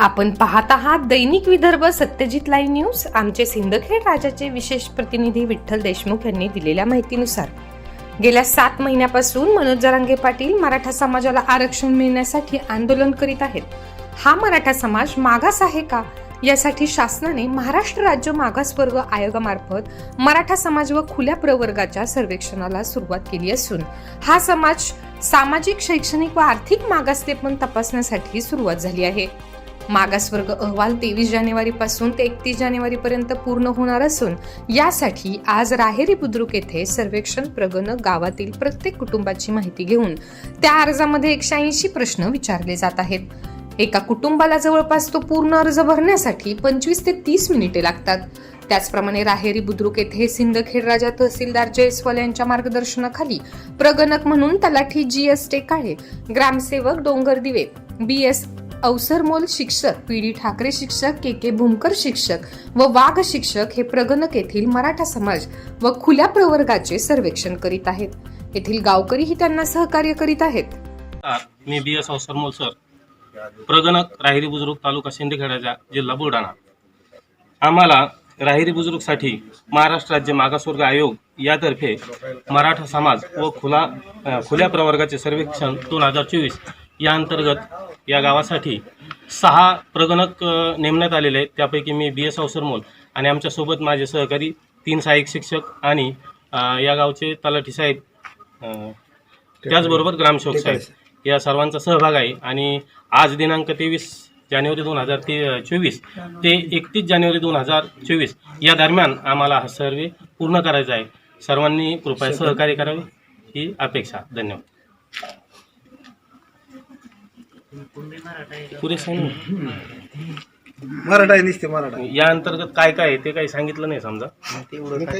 आपण पाहत आहात दैनिक विदर्भ सत्यजित लाईव्ह न्यूज. आमचे सिंदखेड राजाचे विशेष प्रतिनिधी विठ्ठल देशमुख यांनी दिलेल्या माहितीनुसार गेल्या सात महिन्यापासून मनोज जरांगे पाटील मराठा समाजाला आरक्षण मिळण्यासाठी आंदोलन करीत आहेत. हा मराठा समाज मागास आहे का? यासाठी शासनाने महाराष्ट्र राज्य मागासवर्ग आयोगामार्फत मराठा समाज व खुल्या प्रवर्गाच्या सर्वेक्षणाला सुरुवात केली असून हा समाज सामाजिक शैक्षणिक व आर्थिक मागासलेपण तपासण्यासाठी सुरुवात झाली आहे. मागासवर्ग अहवाल तेवीस जानेवारी पासून ते एकतीस जानेवारीपर्यंत पूर्ण होणार असून यासाठी आज राहेरी बुद्रुक येथे सर्वेक्षण प्रगणक गावातील प्रत्येक कुटुंबाची माहिती घेऊन त्या अर्जामध्ये एकशे ऐंशी प्रश्न विचारले जात आहेत. एका कुटुंबाला जवळपास तो पूर्ण अर्ज भरण्यासाठी पंचवीस ते तीस मिनिटे लागतात. त्याचप्रमाणे राहेरी बुद्रुक येथे सिंदखेड राजा तहसीलदार जयस्वाल यांच्या मार्गदर्शनाखाली प्रगणक म्हणून तलाठी जी एस टेकाळे ग्रामसेवक डोंगर दिवे बी एस अवसरमोल शिक्षक पी डी ठाकरे शिक्षक के के भूमकर शिक्षक व वाघ शिक्षक हे प्रगणक येथील मराठा समाज व खुल्या प्रवर्गाचे सर्वेक्षण करीत आहेत. येथील गावकरीही त्यांना सहकार्य करीत आहेत. मी बी एस अवसरमोल सर प्रगणक राहिरी बुजुर्ग तालुका शिंदखेड्याचा जिल्हा बुलढाणा. आम्हाला राहिरी बुजुर्गसाठी महाराष्ट्र राज्य मागासवर्ग आयोग यातर्फे मराठा समाज व खुला खुल्या प्रवर्गाचे सर्वेक्षण दोन हजार चोवीस या अंतर्गत या गावासाठी सहा प्रगणक नेमण्यात आलेले आहेत. त्यापैकी मी बी एस अवसरमोल आणि आमच्यासोबत माझे सहकारी तीन सहाय्यक शिक्षक आणि या गावचे तलाठी साहेब त्याचबरोबर ग्रामसेवक साहेब. या सर्वांचा सहभाग आहे आणि आज दिनांक तेवीस जानेवारी दोन हजार ते चोवीस ते एकतीस जानेवारी दोन हजार चोवीस या दरम्यान आम्हाला हा सर्वे पूर्ण करायचा आहे. सर्वांनी कृपया सहकार्य करावे ही अपेक्षा. धन्यवाद. पुरेसे? मराठा आहे नुसते मराठा या अंतर्गत काय काय आहे ते काही सांगितलं नाही समजा